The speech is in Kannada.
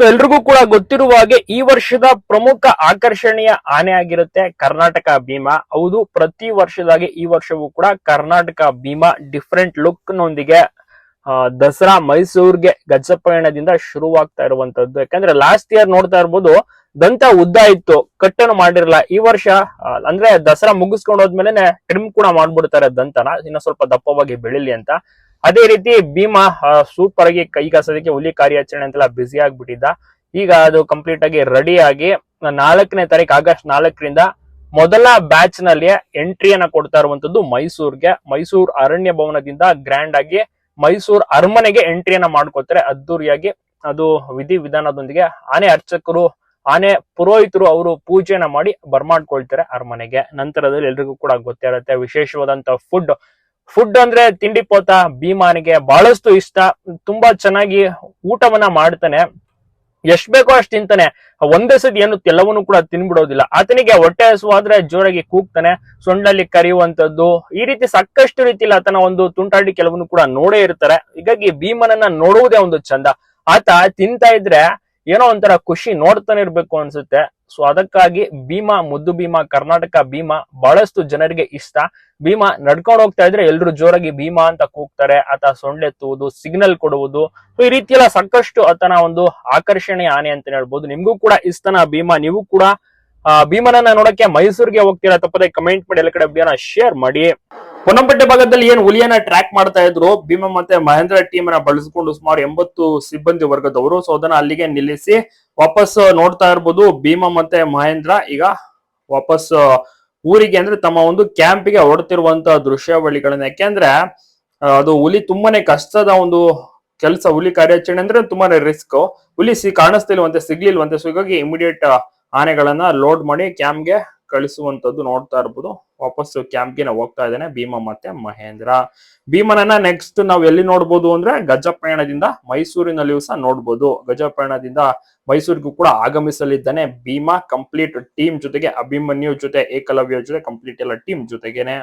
ಸೊ ಎಲ್ರಿಗೂ ಕೂಡ ಗೊತ್ತಿರುವ ಹಾಗೆ ಈ ವರ್ಷದ ಪ್ರಮುಖ ಆಕರ್ಷಣೀಯ ಆನೆ ಆಗಿರುತ್ತೆ ಕರ್ನಾಟಕ ಭೀಮಾ. ಹೌದು, ಪ್ರತಿ ವರ್ಷದಾಗೆ ಈ ವರ್ಷವೂ ಕೂಡ ಕರ್ನಾಟಕ ಭೀಮಾ ಡಿಫ್ರೆಂಟ್ ಲುಕ್ ನೊಂದಿಗೆ ದಸರಾ ಮೈಸೂರ್ಗೆ ಗಜಪಯಣದಿಂದ ಶುರುವಾಗ್ತಾ ಇರುವಂತದ್ದು. ಯಾಕಂದ್ರೆ ಲಾಸ್ಟ್ ಇಯರ್ ನೋಡ್ತಾ ಇರ್ಬೋದು, ದಂತ ಉದ್ದ ಇತ್ತು, ಕಟ್ಟನ್ನು ಮಾಡಿರಲ್ಲ ಈ ವರ್ಷ ಅಂದ್ರೆ ದಸರಾ ಮುಗಿಸ್ಕೊಂಡು ಹೋದ್ಮೇಲೆ ಟ್ರಿಮ್ ಕೂಡ ಮಾಡ್ಬಿಡ್ತಾರೆ ದಂತನ. ಇನ್ನ ಸ್ವಲ್ಪ ದಪ್ಪವಾಗಿ ಬೆಳಿಲಿ ಅಂತ. ಅದೇ ರೀತಿ ಭೀಮಾ ಸೂಪರ್ ಆಗಿ ಕೈಗಾಸೋದಕ್ಕೆ ಹುಲಿ ಕಾರ್ಯಾಚರಣೆ ಅಂತೆಲ್ಲ ಬ್ಯುಸಿ ಆಗ್ಬಿಟ್ಟಿದ್ದ. ಈಗ ಅದು ಕಂಪ್ಲೀಟ್ ಆಗಿ ರೆಡಿ ಆಗಿ, ನಾಲ್ಕನೇ ತಾರೀಕು ಆಗಸ್ಟ್ ನಾಲ್ಕರಿಂದ ಮೊದಲ ಬ್ಯಾಚ್ನಲ್ಲಿ ಎಂಟ್ರಿಯನ್ನ ಕೊಡ್ತಾ ಇರುವಂತದ್ದು ಮೈಸೂರ್ಗೆ. ಮೈಸೂರು ಅರಣ್ಯ ಭವನದಿಂದ ಗ್ರ್ಯಾಂಡ್ ಆಗಿ ಮೈಸೂರು ಅರಮನೆಗೆ ಎಂಟ್ರಿಯನ್ನ ಮಾಡ್ಕೋತಾರೆ ಅದ್ದೂರಿಯಾಗಿ ಅದು ವಿಧಿ ವಿಧಾನದೊಂದಿಗೆ ಆನೆ ಅರ್ಚಕರು, ಆನೆ ಪುರೋಹಿತರು ಅವರು ಪೂಜೆನ ಮಾಡಿ ಬರ್ಮಾಡ್ಕೊಳ್ತಾರೆ ಅರಮನೆಗೆ. ನಂತರದಲ್ಲಿ ಎಲ್ರಿಗೂ ಕೂಡ ಗೊತ್ತಿರುತ್ತೆ. ವಿಶೇಷವಾದಂತ ಫುಡ್ ಫುಡ್ ಅಂದ್ರೆ ತಿಂಡಿ ಪೋತ ಭೀಮಾನಿಗೆ ಬಹಳಷ್ಟು ಇಷ್ಟ. ತುಂಬಾ ಚೆನ್ನಾಗಿ ಊಟವನ್ನ ಮಾಡ್ತಾನೆ. ಎಷ್ಟ್ ಬೇಕೋ ಅಷ್ಟು ತಿಂತಾನೆ. ಒಂದೇ ಸತಿ ಏನು ಎಲ್ಲವನ್ನೂ ಕೂಡ ತಿನ್ಬಿಡೋದಿಲ್ಲ. ಆತನಿಗೆ ಹೊಟ್ಟೆ ಹಸುವಾದ್ರೆ ಜೋರಾಗಿ ಕೂಗ್ತಾನೆ. ಸೊಂಡಲ್ಲಿ ಕರೆಯುವಂತದ್ದು ಈ ರೀತಿ ಸಾಕಷ್ಟು ರೀತಿಯಲ್ಲಿ ಆತನ ಒಂದು ತುಂಟಾಡಿ ಕೆಲವನ್ನು ಕೂಡ ನೋಡೇ ಇರ್ತಾರೆ. ಹೀಗಾಗಿ ಭೀಮನನ್ನ ನೋಡುವುದೇ ಒಂದು ಚಂದ. ಆತ ತಿಂತಾ ಇದ್ರೆ ಏನೋ ಒಂಥರ ಖುಷಿ ನೋಡ್ತಾನೆ ಇರ್ಬೇಕು ಅನ್ಸುತ್ತೆ. ಸೊ ಅದಕ್ಕಾಗಿ ಭೀಮಾ ಮುದ್ದು ಭೀಮಾ ಕರ್ನಾಟಕ ಭೀಮಾ ಬಹಳಷ್ಟು ಜನರಿಗೆ ಇಷ್ಟ. ಭೀಮಾ ನಡ್ಕೊಂಡು ಹೋಗ್ತಾ ಇದ್ರೆ ಎಲ್ರು ಜೋರಾಗಿ ಭೀಮಾ ಅಂತ ಕೂಗ್ತಾರೆ ಆತ ಸೊಂಡೆತ್ತುವುದು ಸಿಗ್ನಲ್ ಕೊಡುವುದು. ಸೊ ಈ ರೀತಿ ಎಲ್ಲ ಸಾಕಷ್ಟು ಆತನ ಒಂದು ಆಕರ್ಷಣೆ ಆನೆ ಅಂತ ಹೇಳ್ಬೋದು. ನಿಮ್ಗೂ ಕೂಡ ಇಷ್ಟನ ಭೀಮಾ? ನೀವು ಕೂಡ ಆ, ಭೀಮನನ್ನ ನೋಡಕ್ಕೆ ಮೈಸೂರಿಗೆ ಹೋಗ್ತೀರಾ? ತಪ್ಪದೆ ಕಮೆಂಟ್ ಮಾಡಿ ಎಲ್ಲ ಕಡೆ ಶೇರ್ ಮಾಡಿ. ಪೊನ್ನಂಪೇಟೆ ಭಾಗದಲ್ಲಿ ಏನ್ ಹುಲಿಯನ್ನ ಟ್ರ್ಯಾಕ್ ಮಾಡ್ತಾ ಇದ್ರು? ಭೀಮ ಮತ್ತೆ ಮಹೇಂದ್ರ ಟೀಮ್ ಅನ್ನ ಬಳಸಿಕೊಂಡು ಸುಮಾರು ಎಂಬತ್ತು ಸಿಬ್ಬಂದಿ ವರ್ಗದವರು. ಸೊ ಅದನ್ನ ಅಲ್ಲಿಗೆ ನಿಲ್ಲಿಸಿ ವಾಪಸ್ ನೋಡ್ತಾ ಇರ್ಬೋದು ಭೀಮ ಮತ್ತೆ ಮಹೇಂದ್ರ. ಈಗ ವಾಪಸ್ ಊರಿಗೆ ಅಂದ್ರೆ ತಮ್ಮ ಒಂದು ಕ್ಯಾಂಪಿಗೆ ಹೊರಡ್ತಿರುವಂತ ದೃಶ್ಯಾವಳಿಗಳನ್ನ. ಯಾಕೆಂದ್ರೆ ಅದು ಹುಲಿ ತುಂಬಾನೇ ಕಷ್ಟದ ಒಂದು ಕೆಲಸ. ಹುಲಿ ಕಾರ್ಯಾಚರಣೆ ಅಂದ್ರೆ ತುಂಬಾನೇ ರಿಸ್ಕ್ ಹುಲಿ ಸಿ ಕಾಣಿಸ್ತಿಲ್ವಂತೆ, ಸಿಗ್ಲಿಲ್ವಂತೆ. ಸೊ ಹೀಗಾಗಿ ಇಮಿಡಿಯೇಟ್ ಆನೆಗಳನ್ನ ಲೋಡ್ ಮಾಡಿ ಕ್ಯಾಂಪ್ಗೆ ಕಳಿಸುವಂತದ್ದು ನೋಡ್ತಾ ಇರ್ಬೋದು. ವಾಪಸ್ ಕ್ಯಾಂಪ್ಗೆ ಹೋಗ್ತಾ ಇದ್ದಾನೆ. ಭೀಮ ಮತ್ತೆ ಮಹೇಂದ್ರ. ಭೀಮನನ್ನ ನೆಕ್ಸ್ಟ್ ನಾವು ಎಲ್ಲಿ ನೋಡ್ಬೋದು ಅಂದ್ರೆ ಗಜಪಯಣದಿಂದ ಮೈಸೂರಿನಲ್ಲಿಯೂ ಸಹ ನೋಡ್ಬೋದು. ಗಜಪಯಣದಿಂದ ಮೈಸೂರಿಗೂ ಕೂಡ ಆಗಮಿಸಲಿದ್ದಾನೆ ಭೀಮಾ. ಕಂಪ್ಲೀಟ್ ಟೀಮ್ ಜೊತೆಗೆ ಅಭಿಮನ್ಯು ಜೊತೆ, ಏಕಲವ್ಯ ಜೊತೆ ಕಂಪ್ಲೀಟ್ ಎಲ್ಲ ಟೀಮ್ ಜೊತೆಗೇನೆ.